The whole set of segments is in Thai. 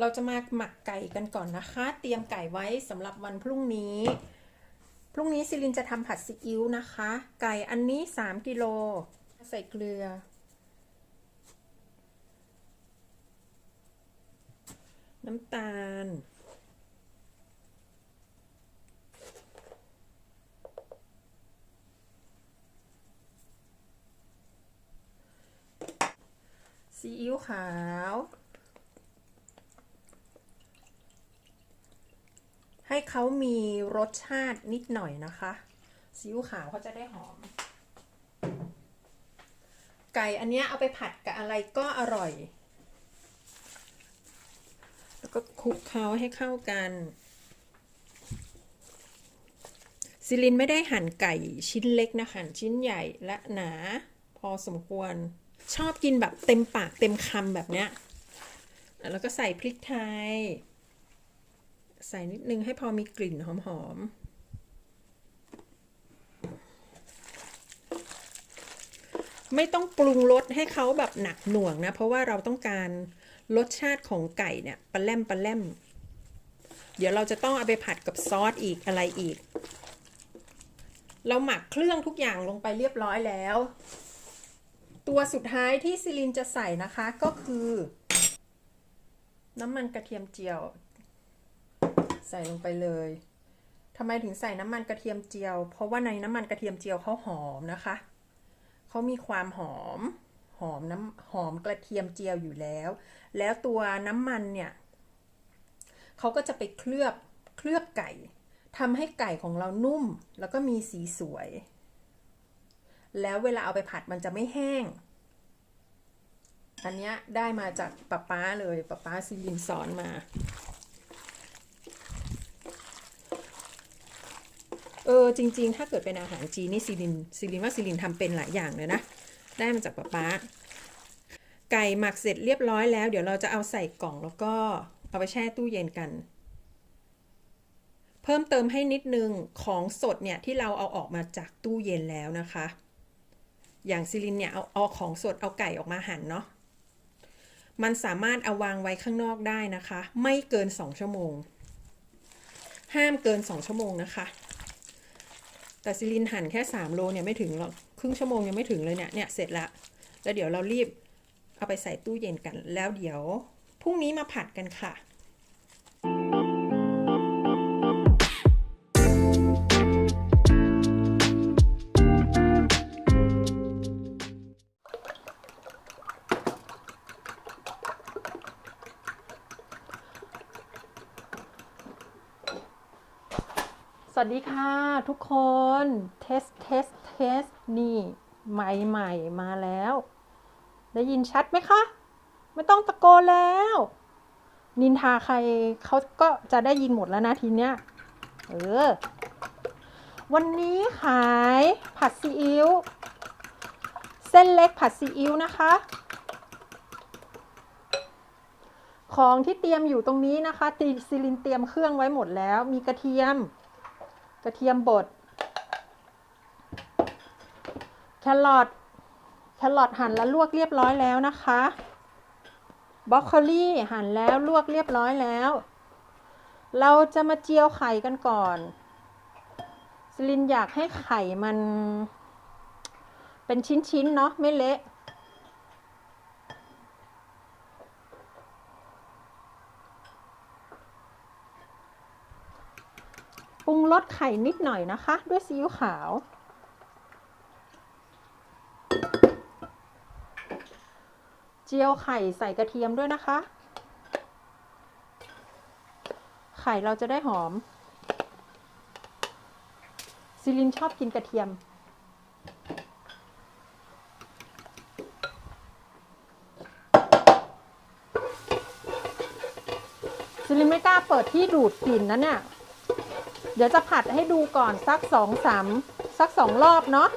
เราจะมาหมักไก่กันก่อนนะคะ เตรียมไก่ไว้สำหรับวันพรุ่งนี้ พรุ่งนี้ซิลินจะทำผัดซีอิ๊วนะคะ ไก่อันนี้ 3 กิโล ใส่เกลือ น้ำตาล ซีอิ๊วขาว ให้เขามีรสชาตินิดหน่อยนะคะซีอิ๊วขาวเขาจะได้หอม ไก่อันเนี้ยเอาไปผัดกับอะไรก็อร่อย แล้วก็คลุกเขาให้เข้ากันซิลินไม่ได้หั่นไก่ชิ้นเล็กนะหั่นชิ้นใหญ่และหนาพอสมควร ชอบกินแบบเต็มปากเต็มคำแบบเนี้ย แล้วก็ใส่พริกไทย ใส่นิดนึงให้พอมีกลิ่นหอมๆ ไม่ต้องปรุงรสให้เขาแบบหนักหน่วงนะ เพราะว่าเราต้องการรสชาติของไก่เนี่ยปลาแลมปลาแลมเดี๋ยวเราจะต้องเอาไปผัดกับซอสอีกอะไรอีก เราหมักเครื่องทุกอย่างลงไปเรียบร้อยแล้ว ตัวสุดท้ายที่ซิลินจะใส่นะคะก็คือ น้ำมันกระเทียมเจียว ใส่ลงไปเลยทำไมถึงใส่น้ำมันกระเทียมเจียว เพราะว่าในน้ำมันกระเทียมเจียวเขาหอมนะคะเขามีความหอมหอมน้ำหอมกระเทียมเจียวอยู่แล้ว แล้วตัวน้ำมันเนี่ยเขาก็จะไปเคลือบเคลือบไก่ทำให้ไก่ของเรานุ่ม แล้วก็มีสีสวย แล้วเวลาเอาไปผัดมันจะไม่แห้ง อันนี้ได้มาจากป๊าป๊าเลยป๊าป๊าซิลินสอนมา เออจริง ๆ ถ้าเกิดเป็นอาหารจีนนี่ซิลินซิลินว่าซิลินทำเป็นหลายอย่างเลยนะ ได้มาจากป๊าป๊าไก่หมักเสร็จเรียบร้อยแล้ว เดี๋ยวเราจะเอาใส่กล่องแล้วก็เอาไปแช่ตู้เย็นกัน เพิ่มเติมให้นิดนึงของสดเนี่ยที่เราเอาออกมาจากตู้เย็นแล้วนะคะ อย่างซิลินเนี่ยเอาเอาของสดเอาไก่ออกมาหั่นเนาะมันสามารถเอาวางไว้ข้างนอกได้นะคะ ไม่เกิน 2 ชั่วโมง ห้ามเกิน 2 ชั่วโมงนะคะ แต่ซิลินหั่นแค่ 3 โลเนี่ยไม่ถึงหรอกครึ่งชั่วโมงยังไม่ถึงเลยเนี่ยเนี่ยเสร็จละแล้วเดี๋ยวเรารีบเอาไปใส่ตู้เย็นกัน แล้วเดี๋ยวพรุ่งนี้มาผัดกันค่ะ สวัสดีค่ะทุกคน เทส เทส เทส นี่ใหม่ใหม่มาแล้ว ได้ยินชัดไหมคะ ไม่ต้องตะโกนแล้ว นินทาใครเขาก็จะได้ยินหมดแล้วนะทีเนี้ย เออ วันนี้ขายผัดซีอิ๊ว เส้นเล็กผัดซีอิ๊วนะคะ ของที่เตรียมอยู่ตรงนี้นะคะตีซิลินเตรียมเครื่องไว้หมดแล้ว มีกระเทียม กระเทียมบดแครอทแครอทหั่นแล้วลวกเรียบร้อยแล้วนะคะบรอกโคลี่หั่นแล้วลวกเรียบร้อยแล้ว เราจะมาเจียวไข่กันก่อนสลินอยากให้ไข่มัน เป็นชิ้นๆเนาะไม่เละ ปรุงรสไข่นิดหน่อยนะคะ ด้วยซีอิ๊วขาว เจียวไข่ใส่กระเทียมด้วยนะคะ ไข่เราจะได้หอม ซิลินชอบกินกระเทียมซิลินไม่กล้าเปิดที่ดูดกลิ่นนะเนี่ย เดี๋ยวจะผัดให้ดูก่อนสักสองสามสักสองรอบเนาะ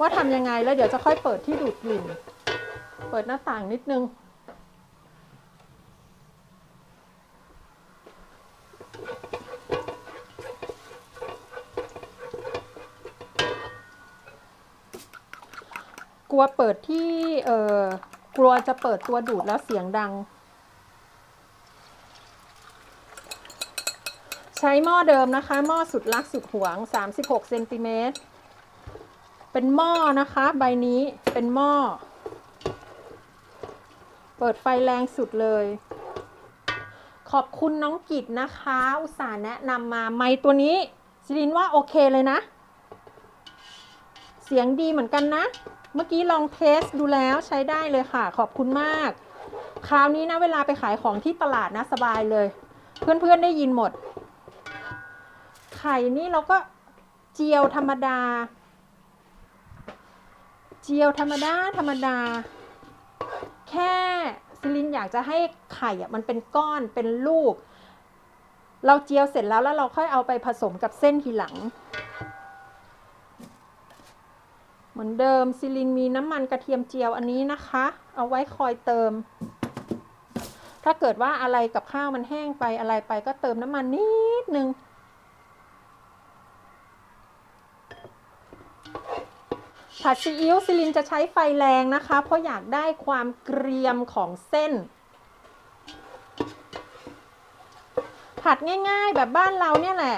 ว่าทำยังไงแล้วเดี๋ยวจะค่อยเปิดที่ดูดกลิ่น เปิดหน้าต่างนิดนึง กลัวเปิดที่เออกลัวจะเปิดตัวดูดแล้วเสียงดัง ช้หม้อเดิมนะคะ หม้อสุดลักสุดหวง 36เซนติเมตรเป็นหม้อนะคะ ใบนี้เป็นหม้อ เปิดไฟแรงสุดเลย ขอบคุณน้องกิจนะคะ อุตส่าห์แนะนำมาไมค์ตัวนี้ซิลินว่าโอเคเลยนะ เสียงดีเหมือนกันนะ เมื่อกี้ลองเทสดูแล้วใช้ได้เลยค่ะ ขอบคุณมาก คราวนี้นะเวลาไปขายของที่ตลาดนะสบายเลย เพื่อนๆได้ยินหมด ข่นี่เราก็เจียวธรรมดา เจียวธรรมดาธรรมดา แค่ซิลินอยากจะให้ไข่อะมันเป็นก้อนเป็นลูก เราเจียวเสร็จแล้วแล้วเราค่อยเอาไปผสมกับเส้นทีหลัง เหมือนเดิมซิลินมีน้ำมันกระเทียมเจียวอันนี้นะคะ เอาไว้คอยเติมถ้าเกิดว่าอะไรกับข้าวมันแห้งไปอะไรไปก็เติมน้ำมันนิดนึง ผัดซีอิ๊วซิลินจะใช้ไฟแรงนะคะ เพราะอยากได้ความเกรียมของเส้น ผัดง่ายๆแบบบ้านเราเนี่ยแหละ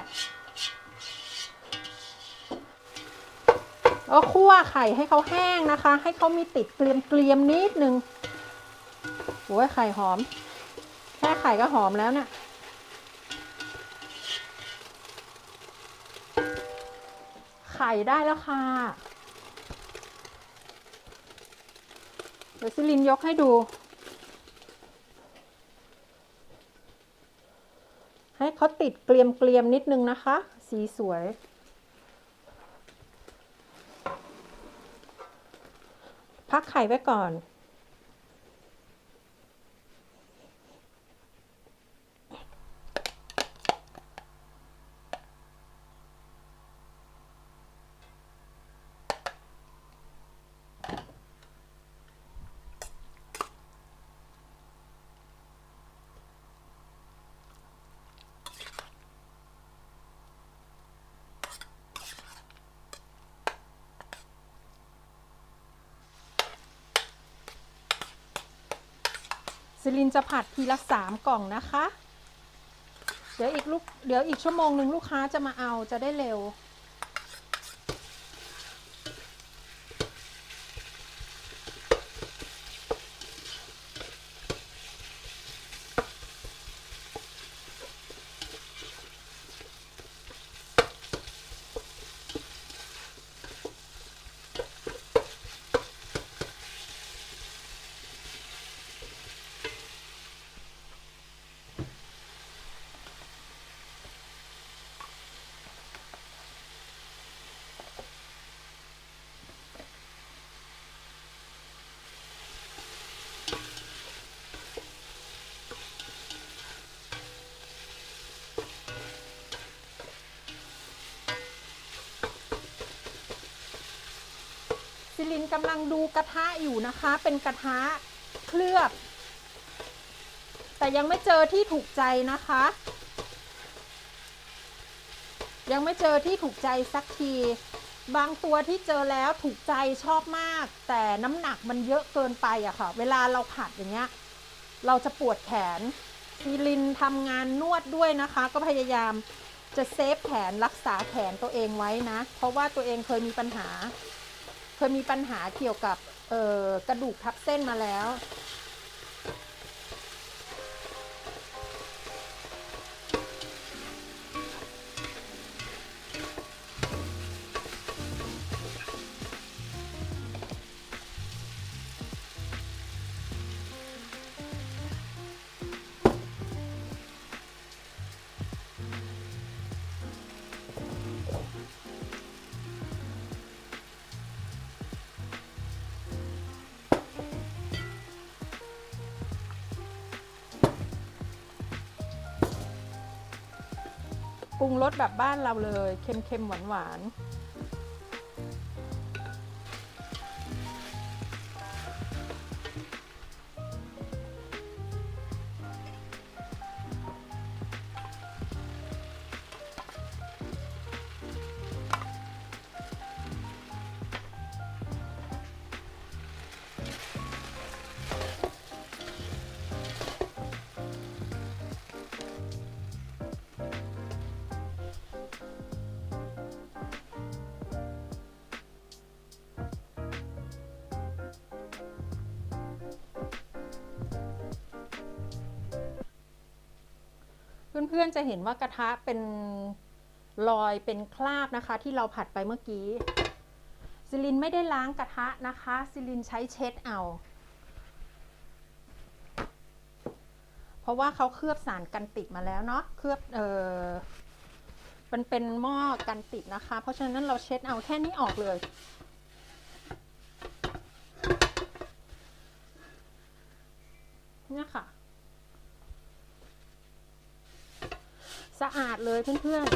แล้วคั่วไข่ให้เขาแห้งนะคะ ให้เขามีติดเกรียมๆนิดนึงโอ้ยไข่หอม แค่ไข่ก็หอมแล้วเนี่ยไข่ได้แล้วค่ะ เดี๋ยวซิลินยกให้ดู ให้เขาติดเกลียมเกลียมๆนิดนึงนะคะ สีสวย พักไข่ไว้ก่อน ซิลินจะผัดทีละสามกล่องนะคะ เดี๋ยวอีกลูกเดี๋ยวอีกชั่วโมงหนึ่งลูกค้าจะมาเอาจะได้เร็ว ลินกำลังดูกระทะอยู่นะคะ เป็นกระทะเคลือบ แต่ยังไม่เจอที่ถูกใจนะคะ ยังไม่เจอที่ถูกใจสักที บางตัวที่เจอแล้วถูกใจชอบมาก แต่น้ำหนักมันเยอะเกินไปอะค่ะ เวลาเราผัดอย่างเงี้ย เราจะปวดแขนซีลินทำงานนวดด้วยนะคะ ก็พยายามจะเซฟแขนรักษาแขนตัวเองไว้นะ เพราะว่าตัวเองเคยมีปัญหา เคยมีปัญหาเกี่ยวกับกระดูกทับเส้นมาแล้ว รุงรสแบบบ้านเราเลย เค็มๆหวานๆ เพื่อนๆจะเห็นว่ากระทะเป็นรอยเป็นคราบนะคะ ที่เราผัดไปเมื่อกี้ซิลินไม่ได้ล้างกระทะนะคะซิลินใช้เช็ดเอา เพราะว่าเขาเคลือบสารกันติดมาแล้วเนาะเคลือบเออมันเป็นหม้อกันติดนะคะ เพราะฉะนั้นเราเช็ดเอาแค่นี้ออกเลย เนี่ยค่ะ สะอาดเลยเพื่อน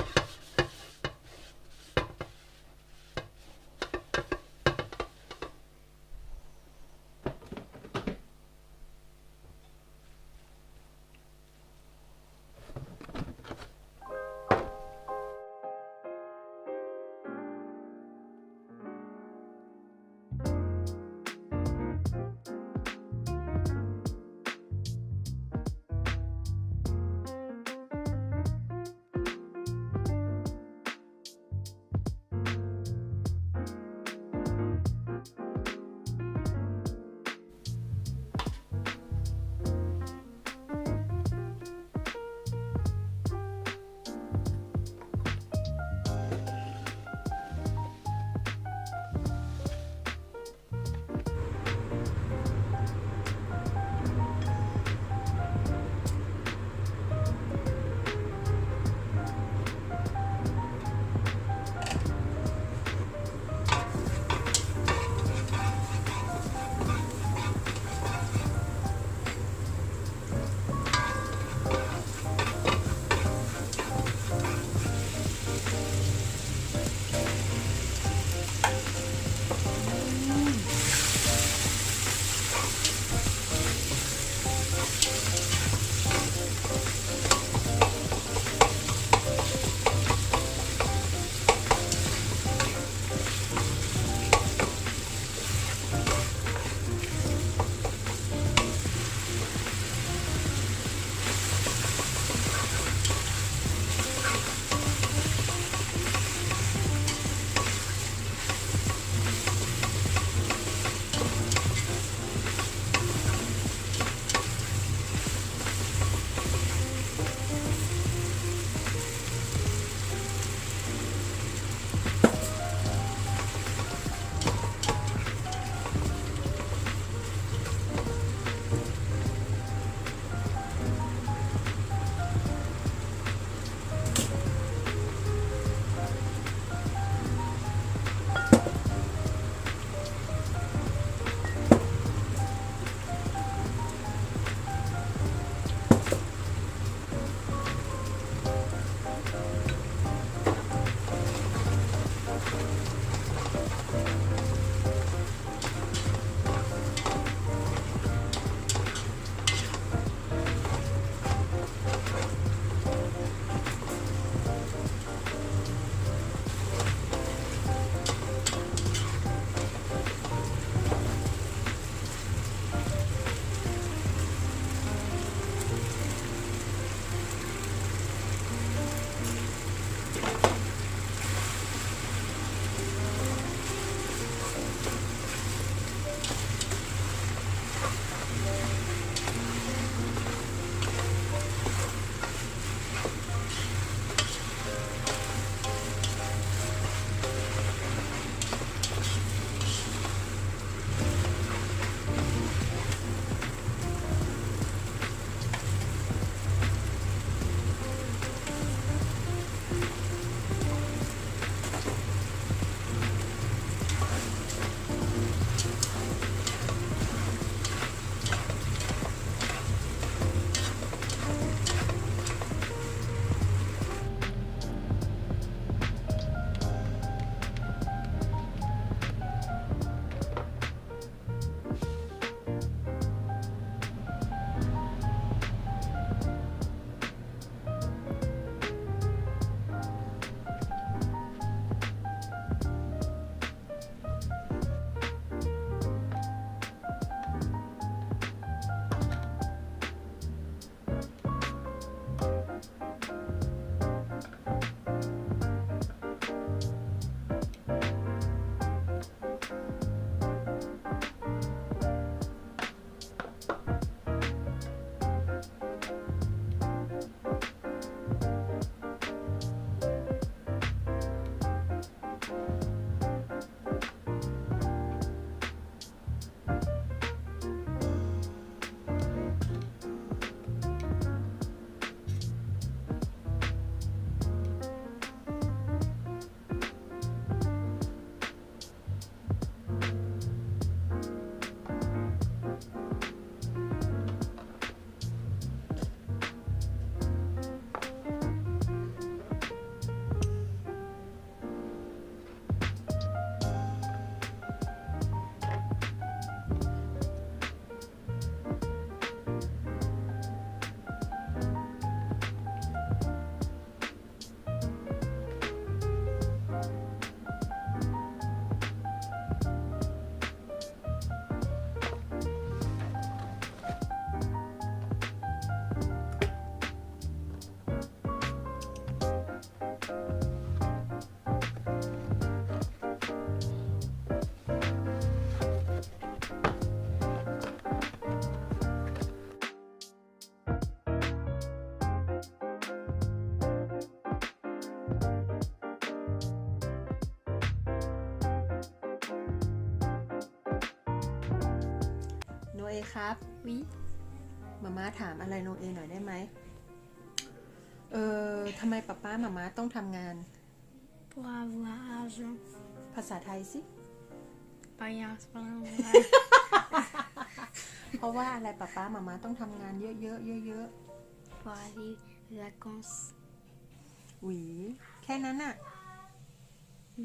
ครับ Oui. มาม่าถามอะไรโนเอหน่อยได้ไหมเออทำไมป๊าป้ามาม่าต้องทำงาน Pour avoir argent. ภาษาไทยสิ Payer, c'est pas vrai. เพราะว่าอะไรป๊าป้ามาม่าต้องทำงานเยอะๆเยอะ Pour aller aux vacances. ๆหวีแค่นั้นอะ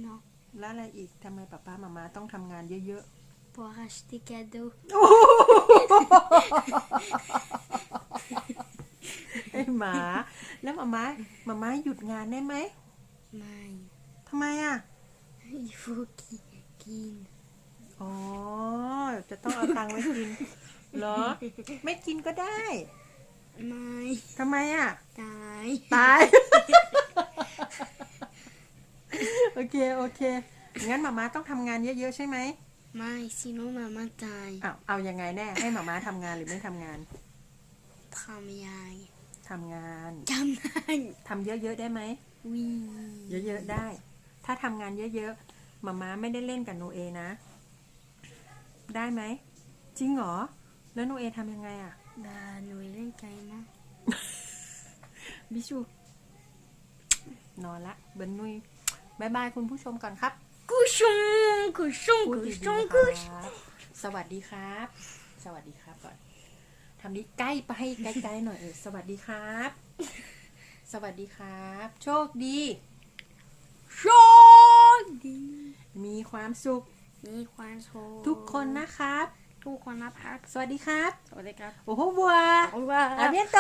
Non. แล้วอะไรอีกทำไมป๊าป้ามาม่าต้องทำงานเยอะ Pour acheter cadeaux. ๆ ไอ้หมา แล้วมาม่ามาม่าหยุดงานได้ไหม Mais ทำไมอะ il faut qu'il qu'il อ๋อ จะต้องเอาตังค์ไว้กินเหรอ ไม่กินก็ได้ Mais ทำไมอะ taille. ตาย โอเค โอเค งั้นมาม่าต้องทำงานเยอะ ๆ ใช่ไหม Mais sinon maman taille. อ้าวเอายังไงแน่ ให้มาม่าทำงานหรือไม่ทำงาน Travail. ทำงาน Canaille. ทำเยอะๆได้ไหม Oui. เยอะๆได้ ถ้าทำงานเยอะๆมาม่าไม่ได้เล่นกับโนเอนะ ได้ไหมจริงเหรอ แล้วโนเอทำยังไงอะ Bah Noël carrément. บิชูนอนละเบิร์นนุยบายบายคุณผู้ชมก่อนครับ Cochon, cochon, พูดดี cochon, ๆ cochon. ครับสวัสดีครับ สวัสดีครับก่อนทำนี้ใกล้ไปใกล้ๆหน่อยเออสวัสดีครับ สวัสดีครับ โชคดี Joli. มีความสุข มีความสุขทุกคนนะครับ ทุกคนนะครับ สวัสดีครับ สวัสดีครับ โอ้โหบัว au revoir อาเบียนโต